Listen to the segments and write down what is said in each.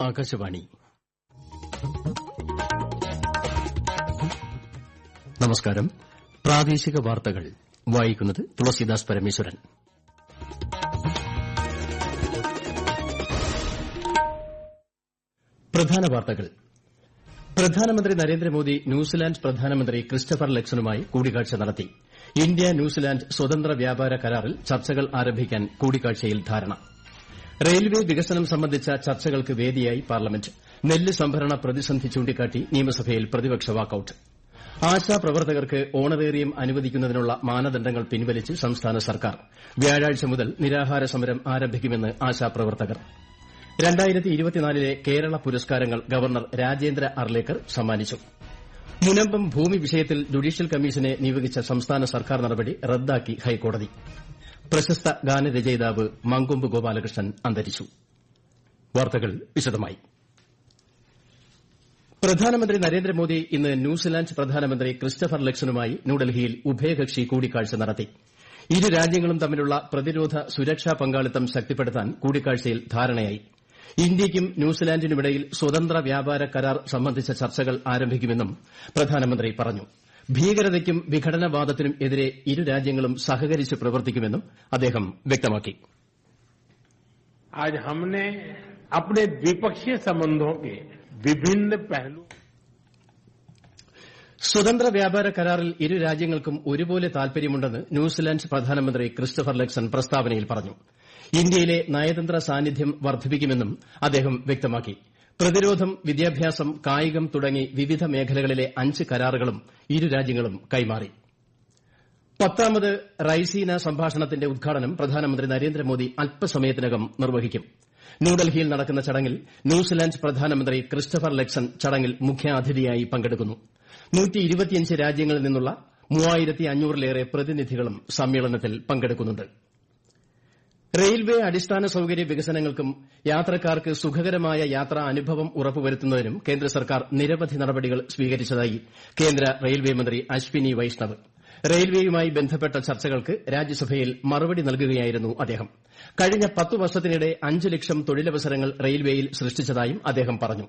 ആകാശവാണി. നമസ്കാരം. പ്രാദേശിക വാർത്തകൾ. വായിക്കുന്നത് തുളസിദാസ് പരമേശ്വരൻ. പ്രധാന വാർത്തകൾ. പ്രധാനമന്ത്രി നരേന്ദ്രമോദി ന്യൂസിലാന്റ് പ്രധാനമന്ത്രി ക്രിസ്റ്റഫർ ലക്സണുമായി കൂടിക്കാഴ്ച നടത്തി. ഇന്ത്യ ന്യൂസിലാന്റ് സ്വതന്ത്ര വ്യാപാര കരാറിൽ ചർച്ചകൾ ആരംഭിക്കാൻ കൂടിക്കാഴ്ചയിൽ ധാരണ. റെയിൽവേ വികസനം സംബന്ധിച്ച ചർച്ചകൾക്ക് വേദിയായി പാർലമെന്റ്. നെല്ല് സംഭരണ പ്രതിസന്ധി ചൂണ്ടിക്കാട്ടി നിയമസഭയിൽ പ്രതിപക്ഷ വാക്കൌട്ട്. ആശാപ്രവർത്തകർക്ക് ഓണറേറിയം അനുവദിക്കുന്നതിനുള്ള മാനദണ്ഡങ്ങൾ പിൻവലിച്ച് സംസ്ഥാന സർക്കാർ. വ്യാഴാഴ്ച മുതൽ നിരാഹാര സമരം ആരംഭിക്കുമെന്ന് ആശാപ്രവർത്തകർ ലെ കേരള പുരസ്കാരങ്ങൾ ഗവർണർ രാജേന്ദ്ര അർലേക്കർ സമ്മാനിച്ചു. മുനമ്പം ഭൂമി വിഷയത്തിൽ ജുഡീഷ്യൽ കമ്മീഷനെ നിയോഗിച്ച സംസ്ഥാന സർക്കാർ നടപടി റദ്ദാക്കി ഹൈക്കോടതി. പ്രശസ്ത ഗാനരചയിതാവ് മങ്കൊമ്പ് ഗോപാലകൃഷ്ണൻ അന്തരിച്ചു. വാർത്തകൾ വിശദമായി. പ്രധാനമന്ത്രി നരേന്ദ്രമോദി ഇന്ന് ന്യൂസിലാന്റ് പ്രധാനമന്ത്രി ക്രിസ്റ്റഫർ ലക്സണുമായി ന്യൂഡൽഹിയിൽ ഉഭയകക്ഷി കൂടിക്കാഴ്ച നടത്തി. ഇരു രാജ്യങ്ങളും തമ്മിലുള്ള പ്രതിരോധ സുരക്ഷാ പങ്കാളിത്തം ശക്തിപ്പെടുത്താൻ കൂടിക്കാഴ്ചയിൽ ധാരണയായി. ഇന്ത്യയ്ക്കും ന്യൂസിലാന്റിനുമിടയിൽ സ്വതന്ത്ര വ്യാപാര കരാർ സംബന്ധിച്ച ചർച്ചകൾ ആരംഭിക്കുമെന്നും പ്രധാനമന്ത്രി പറഞ്ഞു. ഭീകരതയ്ക്കും വിഘടനവാദത്തിനും എതിരെ ഇരുരാജ്യങ്ങളും സഹകരിച്ച് പ്രവർത്തിക്കുമെന്നും അദ്ദേഹം വ്യക്തമാക്കി. സ്വതന്ത്ര വ്യാപാര കരാറിൽ ഇരു രാജ്യങ്ങൾക്കും ഒരുപോലെ താൽപര്യമുണ്ടെന്ന് ന്യൂസിലാന്റ് പ്രധാനമന്ത്രി ക്രിസ്റ്റഫർ ലെക്സൺ പ്രസ്താവനയിൽ പറഞ്ഞു. ഇന്ത്യയിലെ നയതന്ത്ര സാന്നിധ്യം വർദ്ധിപ്പിക്കുമെന്നും അദ്ദേഹം വ്യക്തമാക്കി. പ്രതിരോധം വിദ്യാഭ്യാസം കായികം തുടങ്ങി വിവിധ മേഖലകളിലെ അഞ്ച് കരാറുകളും ഇരു രാജ്യങ്ങളും കൈമാറി. പത്താമത് റൈസീന സംഭാഷണത്തിന്റെ ഉദ്ഘാടനം പ്രധാനമന്ത്രി നരേന്ദ്രമോദി അല്പസമയത്തിനകം നിർവഹിക്കും. ന്യൂഡൽഹിയിൽ നടക്കുന്ന ചടങ്ങിൽ ന്യൂസിലാന്റ് പ്രധാനമന്ത്രി ക്രിസ്റ്റഫർ ലെക്സൺ ചടങ്ങിൽ മുഖ്യാതിഥിയായി പങ്കെടുക്കുന്നു. രാജ്യങ്ങളിൽ നിന്നുള്ള മൂവായിരത്തി അഞ്ഞൂറിലേറെ പ്രതിനിധികളും സമ്മേളനത്തിൽ പങ്കെടുക്കുന്നുണ്ട്. റെയിൽവേ അടിസ്ഥാന സൌകര്യ വികസനങ്ങൾക്കും യാത്രക്കാർക്ക് സുഖകരമായ യാത്രാ അനുഭവം ഉറപ്പുവരുത്തുന്നതിനും കേന്ദ്ര സർക്കാർ നിരവധി നടപടികൾ സ്വീകരിച്ചതായി കേന്ദ്ര റെയിൽവേ മന്ത്രി അശ്വിനി വൈഷ്ണവ്. റെയിൽവേയുമായി ബന്ധപ്പെട്ട ചർച്ചകൾക്ക് രാജ്യസഭയിൽ മറുപടി നൽകുകയായിരുന്നു അദ്ദേഹം. കഴിഞ്ഞ പത്തു വർഷത്തിനിടെ അഞ്ച് ലക്ഷം തൊഴിലവസരങ്ങൾ റെയിൽവേയിൽ സൃഷ്ടിച്ചതായും അദ്ദേഹം പറഞ്ഞു.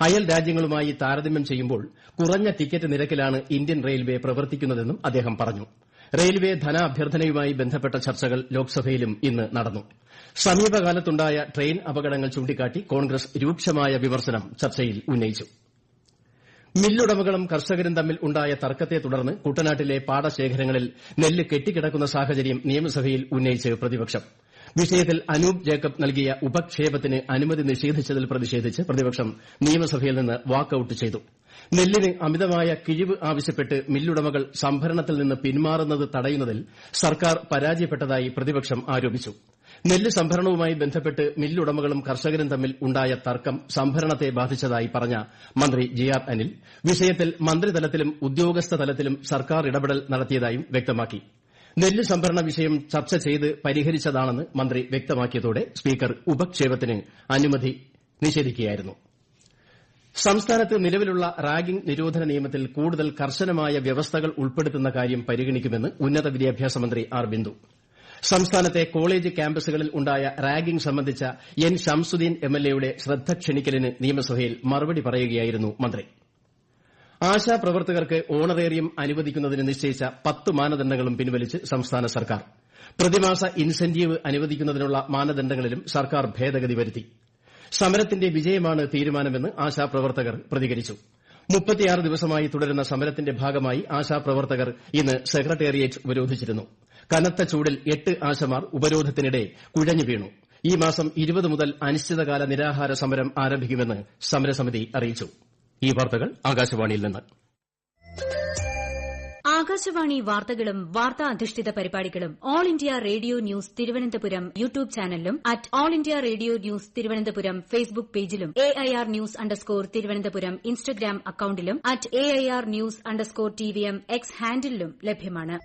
അയൽ രാജ്യങ്ങളുമായി താരതമ്യം ചെയ്യുമ്പോൾ കുറഞ്ഞ ടിക്കറ്റ് നിരക്കിലാണ് ഇന്ത്യൻ റെയിൽവേ പ്രവർത്തിക്കുന്നതെന്നും അദ്ദേഹം പറഞ്ഞു. റെയിൽവേ ധനാഭ്യർത്ഥനയുമായി ബന്ധപ്പെട്ട ചർച്ചകൾ ലോക്സഭയിലും ഇന്ന് നടന്നു. സമീപകാലത്തുണ്ടായ ട്രെയിൻ അപകടങ്ങൾ ചൂണ്ടിക്കാട്ടി കോൺഗ്രസ് രൂക്ഷമായ വിമർശനം ചർച്ചയിൽ ഉന്നയിച്ചു. മില്ലുടമകളും കർഷകരും തമ്മിൽ ഉണ്ടായ തർക്കത്തെ തുടർന്ന് കുട്ടനാട്ടിലെ പാടശേഖരങ്ങളിൽ നെല്ല് കെട്ടിക്കിടക്കുന്ന സാഹചര്യം നിയമസഭയിൽ ഉന്നയിച്ച് പ്രതിപക്ഷം. വിഷയത്തിൽ അനൂപ് ജേക്കബ് നൽകിയ ഉപക്ഷേപത്തിന് അനുമതി നിഷേധിച്ചതിൽ പ്രതിഷേധിച്ച് പ്രതിപക്ഷം നിയമസഭയിൽ നിന്ന് വാക്കൌട്ട് ചെയ്തു. നെല്ലിന് അമിതമായ കിഴിവ് ആവശ്യപ്പെട്ട് മില്ലുടമകൾ സംഭരണത്തിൽ നിന്ന് പിന്മാറുന്നത് തടയുന്നതിൽ സർക്കാർ പരാജയപ്പെട്ടതായി പ്രതിപക്ഷം ആരോപിച്ചു. നെല്ല് സംഭരണവുമായി ബന്ധപ്പെട്ട് മില്ലുടമകളും കർഷകരും തമ്മിൽ ഉണ്ടായ തർക്കം സംഭരണത്തെ ബാധിച്ചതായി പറഞ്ഞ മന്ത്രി ജി ആർ അനിൽ വിഷയത്തിൽ മന്ത്രിതലത്തിലും ഉദ്യോഗസ്ഥ തലത്തിലും സർക്കാർ ഇടപെടൽ നടത്തിയതായും വ്യക്തമാക്കി. നെല്ല് സംഭരണ വിഷയം ചർച്ച ചെയ്ത് പരിഹരിച്ചതാണെന്ന് മന്ത്രി വ്യക്തമാക്കിയതോടെ സ്പീക്കർ ഉപക്ഷേപത്തിന് അനുമതി നിഷേധിക്കുകയായിരുന്നു. സംസ്ഥാനത്ത് നിലവിലുള്ള റാഗിംഗ് നിരോധന നിയമത്തിൽ കൂടുതൽ കർശനമായ വ്യവസ്ഥകൾ ഉൾപ്പെടുത്തുന്ന കാര്യം പരിഗണിക്കുമെന്ന് ഉന്നത വിദ്യാഭ്യാസ മന്ത്രി ആർ ബിന്ദു. സംസ്ഥാനത്തെ കോളേജ് ക്യാമ്പസുകളിൽ ഉണ്ടായ റാഗിംഗ് സംബന്ധിച്ച എൻ ഷംസുദ്ദീൻ എംഎൽഎയുടെ ശ്രദ്ധ ക്ഷണിക്കലിന് നിയമസഭയിൽ മറുപടി പറയുകയായിരുന്നു മന്ത്രി. ആശാപ്രവർത്തകർക്ക് ഓണറേറിയം അനുവദിക്കുന്നതിന് നിശ്ചയിച്ച പത്ത് മാനദണ്ഡങ്ങളും പിൻവലിച്ച് സംസ്ഥാന സർക്കാർ. പ്രതിമാസ ഇൻസെന്റീവ് അനുവദിക്കുന്നതിനുള്ള മാനദണ്ഡങ്ങളിലും സർക്കാർ ഭേദഗതി വരുത്തി. സമരത്തിന്റെ വിജയമാണ് തീരുമാനമെന്ന് ആശാപ്രവർത്തകർ പ്രതികരിച്ചു. മുപ്പത്തിയാറ് ദിവസമായി തുടരുന്ന സമരത്തിന്റെ ഭാഗമായി ആശാപ്രവർത്തകർ ഇന്ന് സെക്രട്ടേറിയറ്റ് ഉപരോധിച്ചിരുന്നു. കനത്ത ചൂടിൽ എട്ട് ആശമാർ ഉപരോധത്തിനിടെ കുഴഞ്ഞു വീണു. ഈ മാസം ഇരുപത് മുതൽ അനിശ്ചിതകാല നിരാഹാര സമരം ആരംഭിക്കുമെന്ന് സമരസമിതി അറിയിച്ചു. ഈ വാർത്തകൾ ആകാശവാണിയിൽ നിന്ന്. ആകാശവാണി വാർത്തകളും വാർത്താ അധിഷ്ഠിത പരിപാടികളും all India radio news Thiruvananthapuram YouTube ചാനലിലും at all India radio news Thiruvananthapuram Facebook പേജിലും A I R news underscore Thiruvananthapuram Instagram അക്കൌണ്ടിലും at A I R news underscore T V M X ഹാൻഡിലും ലഭ്യമാണ്.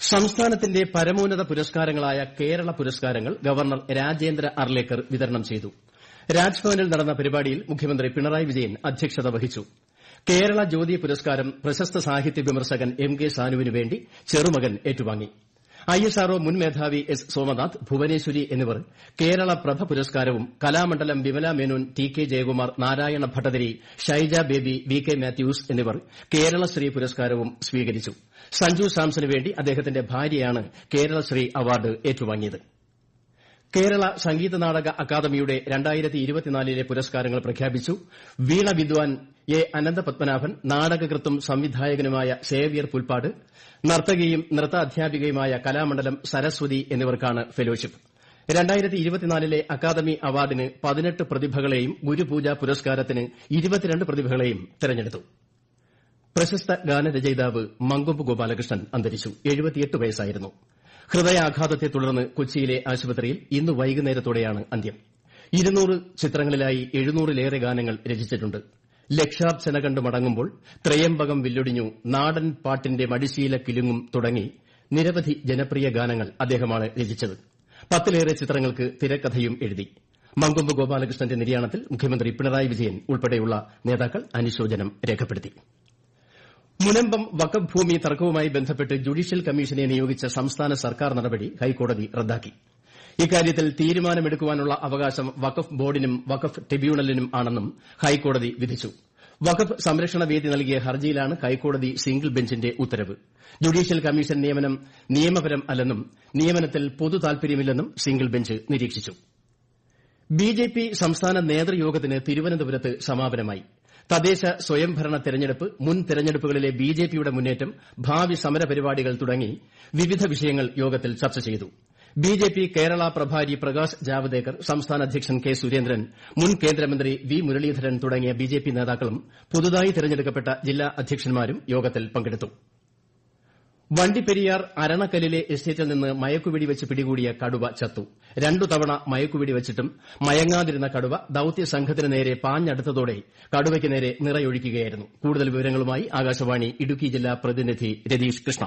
സംസ്ഥാനത്തിന്റെ പരമോന്നത പുരസ്കാരങ്ങളായ കേരള പുരസ്കാരങ്ങൾ ഗവർണർ രാജേന്ദ്ര അർലേക്കർ വിതരണം ചെയ്തു. രാജ്ഭവനിൽ നടന്ന പരിപാടിയിൽ മുഖ്യമന്ത്രി പിണറായി വിജയൻ അധ്യക്ഷത വഹിച്ചു. കേരള ജ്യോതി പുരസ്കാരം പ്രശസ്ത സാഹിത്യ വിമർശകൻ എം കെ സാനുവിന് വേണ്ടി ചെറുമകൻ ഏറ്റുവാങ്ങി. ഐഎസ്ആർഒ മുൻ മേധാവി എസ് സോമനാഥ് ഭുവനേശ്വരി എന്നിവർ കേരള പ്രഭ പുരസ്കാരവും Kalamandalam Vimala Menon T K Jayakumar Narayana Bhattathiri Shaija Baby V K Mathews എന്നിവർ കേരളശ്രീ പുരസ്കാരവും സ്വീകരിച്ചു. സഞ്ജു സാംസണു വേണ്ടി അദ്ദേഹത്തിന്റെ ഭാര്യയാണ് കേരളശ്രീ അവാർഡ് ഏറ്റുവാങ്ങിയത്. കേരള സംഗീത നാടക അക്കാദമിയുടെ പുരസ്കാരങ്ങൾ പ്രഖ്യാപിച്ചു. വീണ വിദ്വാൻ എ അനന്തപത്മനാഭൻ നാടകകൃത്തും സംവിധായകനുമായ സേവ്യർ പുൽപ്പാട് നർത്തകിയും നൃത്താധ്യാപികയുമായ കലാമണ്ഡലം സരസ്വതി എന്നിവർക്കാണ് ഫെലോഷിപ്പ്. ലെ അക്കാദമി അവാർഡിന് പ്രതിഭകളെയും ഗുരുപൂജ പുരസ്കാരത്തിന് പ്രതിഭകളെയും തെരഞ്ഞെടുത്തു. പ്രശസ്ത ഗാനരചയിതാവ് മങ്കൊമ്പ് ഗോപാലകൃഷ്ണൻ അന്തരിച്ചു. വയസ്സായിരുന്നു. ഹൃദയാഘാതത്തെ തുടർന്ന് കൊച്ചിയിലെ ആശുപത്രിയിൽ ഇന്ന് വൈകുന്നേരത്തോടെയാണ് ചിത്രങ്ങളിലായി എഴുന്നൂറിലേറെ ഗാനങ്ങൾ രചിച്ചിട്ടുണ്ട്. ലക്ഷാർച്ചന കണ്ട് മടങ്ങുമ്പോൾ ത്രയംബകം വില്ലൊടിഞ്ഞു നാടൻ പാട്ടിന്റെ മടിശീല കിലുങ്ങും തുടങ്ങി നിരവധി ജനപ്രിയ ഗാനങ്ങൾ അദ്ദേഹമാണ് രചിച്ചത്. പത്തിലേറെ ചിത്രങ്ങൾക്ക് തിരക്കഥയും എഴുതി. മങ്കൊമ്പ് ഗോപാലകൃഷ്ണന്റെ നിര്യാണത്തിൽ മുഖ്യമന്ത്രി പിണറായി വിജയൻ ഉൾപ്പെടെയുള്ള നേതാക്കൾ അനുശോചനം രേഖപ്പെടുത്തി. മുനമ്പം വഖഫ് ഭൂമി തർക്കവുമായി ബന്ധപ്പെട്ട് ജുഡീഷ്യൽ കമ്മീഷനെ നിയോഗിച്ച സംസ്ഥാന സർക്കാർ നടപടി ഹൈക്കോടതി റദ്ദാക്കി. ഇക്കാര്യത്തിൽ തീരുമാനമെടുക്കാനുള്ള അവകാശം വഖഫ് ബോർഡിനും വഖഫ് ട്രിബ്യൂണലിനും ആണെന്നും ഹൈക്കോടതി വിധിച്ചു. വഖഫ് സംരക്ഷണ വേദി നൽകിയ ഹർജിയിലാണ് ഹൈക്കോടതി സിംഗിൾ ബെഞ്ചിന്റെ ഉത്തരവ്. ജുഡീഷ്യൽ കമ്മീഷൻ നിയമനം നിയമപരം അല്ലെന്നും നിയമനത്തിൽ പൊതു താൽപര്യമില്ലെന്നും സിംഗിൾ ബെഞ്ച് നിരീക്ഷിച്ചു. ബിജെപി സംസ്ഥാന നേതൃയോഗത്തിന് തിരുവനന്തപുരത്ത് സമാപനമായി. തദ്ദേശ സ്വയംഭരണ തെരഞ്ഞെടുപ്പ് മുൻ തെരഞ്ഞെടുപ്പുകളിലെ ബിജെപിയുടെ മുന്നേറ്റം ഭാവി സമരപരിപാടികൾ തുടങ്ങി വിവിധ വിഷയങ്ങൾ യോഗത്തിൽ ചർച്ച ചെയ്തു. ബിജെപി കേരള പ്രഭാരി പ്രകാശ് ജാവ്ദേക്കർ സംസ്ഥാന അധ്യക്ഷൻ കെ സുരേന്ദ്രൻ മുൻ കേന്ദ്രമന്ത്രി വി മുരളീധരൻ തുടങ്ങിയ ബിജെപി നേതാക്കളും പുതുതായി തെരഞ്ഞെടുക്കപ്പെട്ട ജില്ലാ അധ്യക്ഷന്മാരും യോഗത്തിൽ പങ്കെടുത്തു. വണ്ടിപ്പെരിയാർ അരണക്കല്ലിലെ എസ്റ്റേറ്റിൽ നിന്ന് മയക്കുവെടി വെച്ച് പിടികൂടിയ കടുവ ചത്തു. രണ്ടു തവണ മയക്കുവെടി വെച്ചിട്ടും മയങ്ങാതിരുന്ന കടുവ ദൌത്യ സംഘത്തിന് നേരെ പാഞ്ഞടുത്തതോടെ കടുവയ്ക്ക് നേരെ നിറയൊഴിക്കുകയായിരുന്നു. കൂടുതൽ വിവരങ്ങളുമായി ആകാശവാണി ഇടുക്കി ജില്ലാ പ്രതിനിധി രതീഷ് കൃഷ്ണ.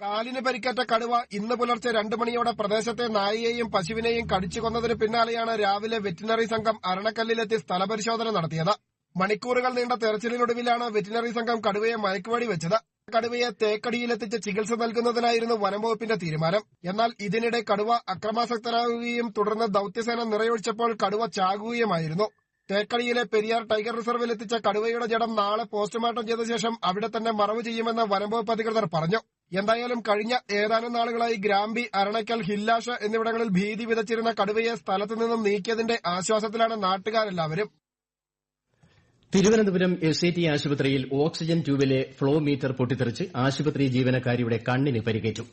കാലിന് പരിക്കേറ്റ കടുവ ഇന്ന് പുലർച്ചെ രണ്ടു മണിയോടെ പ്രദേശത്തെ നായയെയും പശുവിനെയും കടിച്ചു കൊന്നതിന് പിന്നാലെയാണ് രാവിലെ വെറ്റിനറി സംഘം അരണക്കല്ലിലെത്തി സ്ഥലപരിശോധന നടത്തിയത്. മണിക്കൂറുകൾ നീണ്ട തെരച്ചിലിനൊടുവിലാണ് വെറ്റിനറി സംഘം കടുവയെ മയക്കുവടി വെച്ചത്. കടുവയെ തേക്കടിയിലെത്തിച്ച് ചികിത്സ നൽകുന്നതിനായിരുന്നു വനംവകുപ്പിന്റെ തീരുമാനം. എന്നാൽ ഇതിനിടെ കടുവ അക്രമാസക്തരാകുകയും തുടർന്ന് ദൌത്യസേന നിറയൊഴിച്ചപ്പോൾ കടുവ ചാകുകയുമായിരുന്നു. തേക്കടിയിലെ പെരിയാർ ടൈഗർ റിസർവിൽ എത്തിച്ച കടുവയുടെ ജഡം നാളെ പോസ്റ്റ്മോർട്ടം ചെയ്ത ശേഷം അവിടെ തന്നെ മറവ് ചെയ്യുമെന്ന് വനംവകുപ്പ് അധികൃതർ പറഞ്ഞു. എന്തായാലും കഴിഞ്ഞ ഏതാനും നാളുകളായി ഗ്രാമ്പി അരണക്കൽ ഹില്ലാഷ എന്നിവിടങ്ങളിൽ ഭീതി വിതച്ചിരുന്ന കടുവയെ സ്ഥലത്തു നിന്നും നീക്കിയതിന്റെ ആശ്വാസത്തിലാണ് നാട്ടുകാരെല്ലാവരും. തിരുവനന്തപുരം എസ് ഐ ടി ആശുപത്രിയിൽ ഓക്സിജൻ ട്യൂബിലെ ഫ്ളോ മീറ്റർ പൊട്ടിത്തെറിച്ച് ആശുപത്രി ജീവനക്കാരിയുടെ കണ്ണിന് പരിക്കേറ്റു.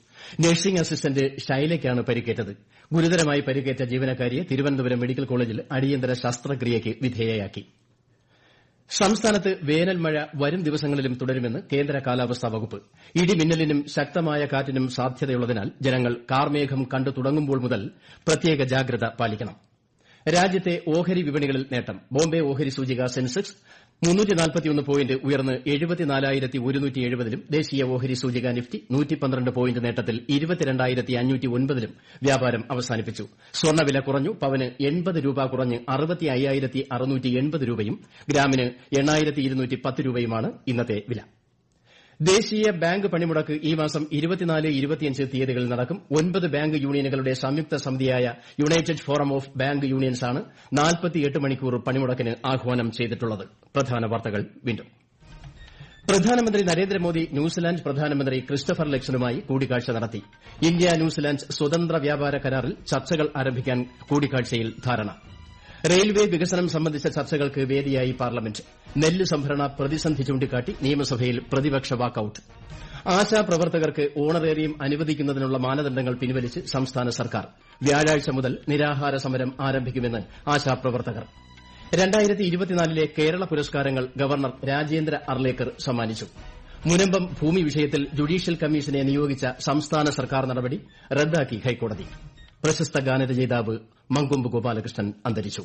നഴ്സിംഗ് അസിസ്റ്റന്റ് ഷൈലയ്ക്കാണ് പരിക്കേറ്റത്. ഗുരുതരമായി പരിക്കേറ്റ ജീവനക്കാരിയെ തിരുവനന്തപുരം മെഡിക്കൽ കോളേജിൽ അടിയന്തര ശസ്ത്രക്രിയയ്ക്ക് വിധേയയാക്കി. സംസ്ഥാനത്ത് വേനൽ മഴ വരും ദിവസങ്ങളിലും തുടരുമെന്ന് കേന്ദ്ര കാലാവസ്ഥാ വകുപ്പ്. ഇടിമിന്നലിനും ശക്തമായ കാറ്റിനും സാധ്യതയുള്ളതിനാൽ ജനങ്ങൾ കാർമേഘം കണ്ടു തുടങ്ങുമ്പോൾ മുതൽ പ്രത്യേക ജാഗ്രത പാലിക്കണം. രാജ്യത്തെ ഓഹരി വിപണികളിൽ നേട്ടം. ബോംബെ ഓഹരി സൂചിക സെൻസെക്സ് ലും ദേശീയ ഓഹരി സൂചിക നിഫ്റ്റി പോയിന്റ് നേട്ടത്തിൽ ലും വ്യാപാരം അവസാനിപ്പിച്ചു. സ്വർണവില കുറഞ്ഞു പവന് രൂപ കുറഞ്ഞ് രൂപയും ഗ്രാമിന് രൂപയുമാണ് ഇന്നത്തെ വില. ദേശീയ ബാങ്ക് പണിമുടക്ക് ഈ മാസം തീയതികളിൽ നടക്കും. ഒൻപത് ബാങ്ക് യൂണിയനുകളുടെ സംയുക്ത സമിതിയായ യുണൈറ്റഡ് ഫോറം ഓഫ് ബാങ്ക് യൂണിയൻസാണ് മണിക്കൂർ പണിമുടക്കിന് ആഹ്വാനം ചെയ്തിട്ടുള്ളത്. പ്രധാനമന്ത്രി നരേന്ദ്രമോദി ന്യൂസിലാന്റ് പ്രധാനമന്ത്രി ക്രിസ്റ്റഫർ ലക്സനുമായി കൂടിക്കാഴ്ച നടത്തി. ഇന്ത്യ ന്യൂസിലാന്റ് സ്വതന്ത്ര വ്യാപാര കരാറിൽ ചർച്ചകൾ ആരംഭിക്കാൻ കൂടിക്കാഴ്ചയിൽ ധാരണ. റെയിൽവേ വികസനം സംബന്ധിച്ച ചർച്ചകൾക്ക് വേദിയായി പാർലമെന്റ്. നെല്ല് സംഭരണ പ്രതിസന്ധി ചൂണ്ടിക്കാട്ടി നിയമസഭയിൽ പ്രതിപക്ഷ വാക്കൌട്ട്. ആശാപ്രവർത്തകർക്ക് ഓണറേറിയം അനുവദിക്കുന്നതിനുള്ള മാനദണ്ഡങ്ങൾ പിൻവലിച്ച് സംസ്ഥാന സർക്കാർ. വ്യാഴാഴ്ച മുതൽ നിരാഹാര സമരം ആരംഭിക്കുമെന്ന് ആശാപ്രവർത്തകർ. ലെ കേരള പുരസ്കാരങ്ങൾ ഗവർണർ രാജേന്ദ്ര അർലേക്കർ സമ്മാനിച്ചു. മുനമ്പം ഭൂമി വിഷയത്തിൽ ജുഡീഷ്യൽ കമ്മീഷനെ നിയോഗിച്ച സംസ്ഥാന സർക്കാർ നടപടി റദ്ദാക്കി ഹൈക്കോടതി. പ്രശസ്ത ഗാനരചയിതാവ് മങ്കൊമ്പ് ഗോപാലകൃഷ്ണൻ അന്തരിച്ചു.